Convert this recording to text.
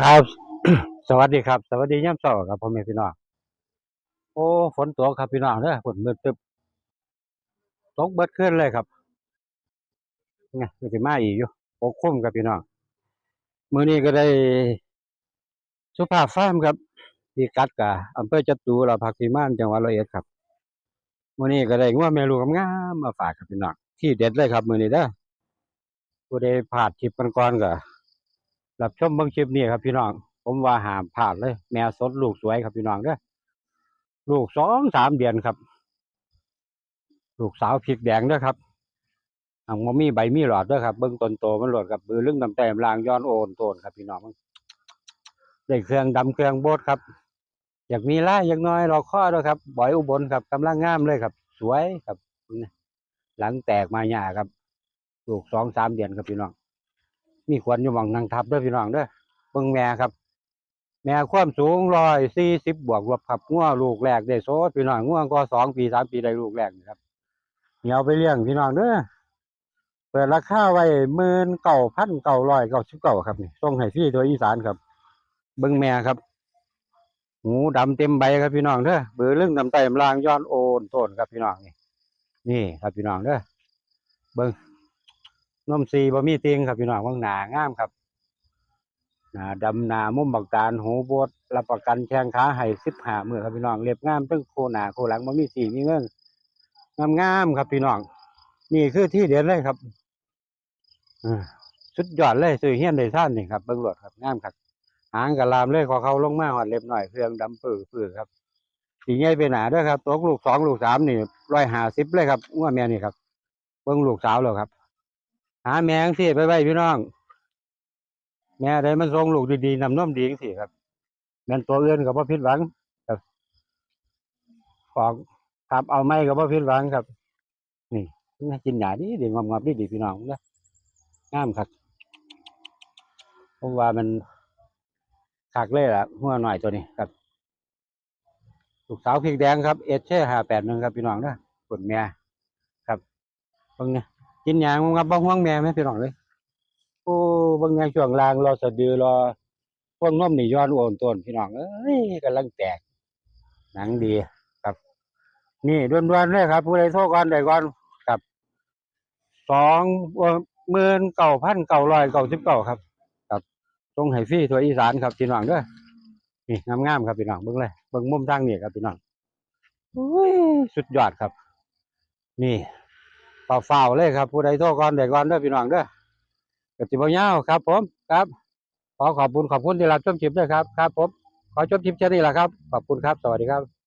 ครับ สวัสดีครับ สวัสดีย่ำเช้าครับพ่อแม่พี่น้องโอ้ฝนตกครับพี่น้องเด้อฝนมืดตึบตกเบิดขึ้นเลยครับไงก็สิมาอีกอยู่ปกคลุมครับพี่น้องมื้อนี้ก็ได้สุภาพฟาร์มครับที่กัดกะอำเภอจตุรพักษ์พิมานจังหวัดร้อยเอ็ดครับมื้อนี้ก็ได้งัวแม่ลูกงามมาฝากครับพี่น้องที่เด็ดเลยครับมื้อนี้เด้อผู้ใดพลาดคลิปก่อนๆก็ รับชมเบิ่งคลิปนี้ครับพี่น้อง ผมว่าหามพลาดเลย แม่สดลูกสวยครับพี่น้องเด้อลูกสองสามเดือนครับ ลูกสาวพริกแดงเด้อครับอังมมีใบมีหลอดเด้อครับเบิ้องต้นโตมันหลอดกับบือลึงดำแต้มลางย้อนโอนโตนครับพี่น้องได้เครื่องดำเครื่องโบดครับ อยากมีล่ายอยากน้อยรอข้อด้วยครับบอยอุบลครับกำลังงามเลยครับ สวยครับ หลังแตกมาหยาครับ ลูกสองสามเดือนครับพี่น้อง มีควรอยู่หมองนางทับเด้อพี่น้องเด้อเบิ่งแม่ครับ แม่ความสูงร้อยสี่สิบบวกลบครับงัวลูกแรกได้โซดพี่น้องงัวก็สองปีสามปีได้ลูกแรกนี่ครับเหนียวไปเลี้ยงพี่น้องเด้อเปิดราคาไว้หมื่นเก้าพันเก้าร้อยเก้าสิบเก้าครับนี่ส่งให้ฟรีโดยอีสานครับ เบิ่งแม่ครับหูดำเต็มใบครับพี่น้องเด้อเบือเรื่องดำไตมลางย้อนโอนโตนครับพี่น้องนี่นี่ครับพี่น้องเด้อเบิ่ง นมซีบะมี่เตียงครับพี่น้องว่างหนางามครับหนาดำหนามุมบักการหูบดรับประกันแข้งขาให้สิบห้ามือครับพี่น้องเรียบงามตั้งโคหนาโคหลังมันมีสีมีเงื่อนงามงามครับพี่น้องนี่คือที่เด็ดเลยครับอสุดยอดเลยซื้อเฮี้ยนได้ท่านนี่ครับเบิ้งรถครับงามครับหางกระลามเลยขอเขาลงมาหอดเล็บหน่อยเครื่องดำปื้อปื้อครับสีใหญ่ไปหนาด้วยครับตกลูกสองลูกสามนี่ร้อยหาสิบเลยครับง้วแม่นี่ครับเบิ้งลูกสาวแล้วครับ หาแมงสิไปไว้พี่น้อง แม่ได้มันทรงลูกดีๆนำน้อมดีสิครับแม่นตัวเอื่นกับพ่ผิดหวังครับของครับเอาไม่กับพ่ผิดหวังครับ นี่นกินหยาดีดีงอมๆดีดีพี่น้องนะงามครับผมว่ามันคักเลยล่ะหัวหน่อยตัวนี้ครับลูกสาวพริกแดงครับเอชเช่ห้าแปดหนึ่งครับพี่น้องนะกดแม่ครับเบิ่งนี่ย กินยางงับบ้องห่วงแม่ไหมพี่น้องเลยโอ้บางอย่างช่วงลางรอสะดือรอพวกน้มนี่ย้อนโอนต้นพี่น้องเอ้ยกำลังแตก หนังดีครับ นี่ด่วนๆเลยครับ ผู้ใดโทรก่อนใดก่อนครับสองหมื่นเก้าพันเก้าร้อยเก้าสิบเก้าครับ ครับตรงไหฟรีทัวอีสานครับพี่น้องเด้อนี่งามๆครับพี่น้องเบิ่งเลยเบิ่งมุมทางนี่ครับพี่น้องโอ้ยสุดยอดครับ นี่ เฝ้าเลยครับ ผู้ใดโทษก่อนเดก่อนเด้อพี่น้องเด้อกติบยาวครับ ผมครับ ขอขอบคุณขอบคุณที่รับชมคลิปด้วยครับครับ ผมขอชมคลิปแค่นี้แหละครับ ขอบคุณครับ สวัสดีครับ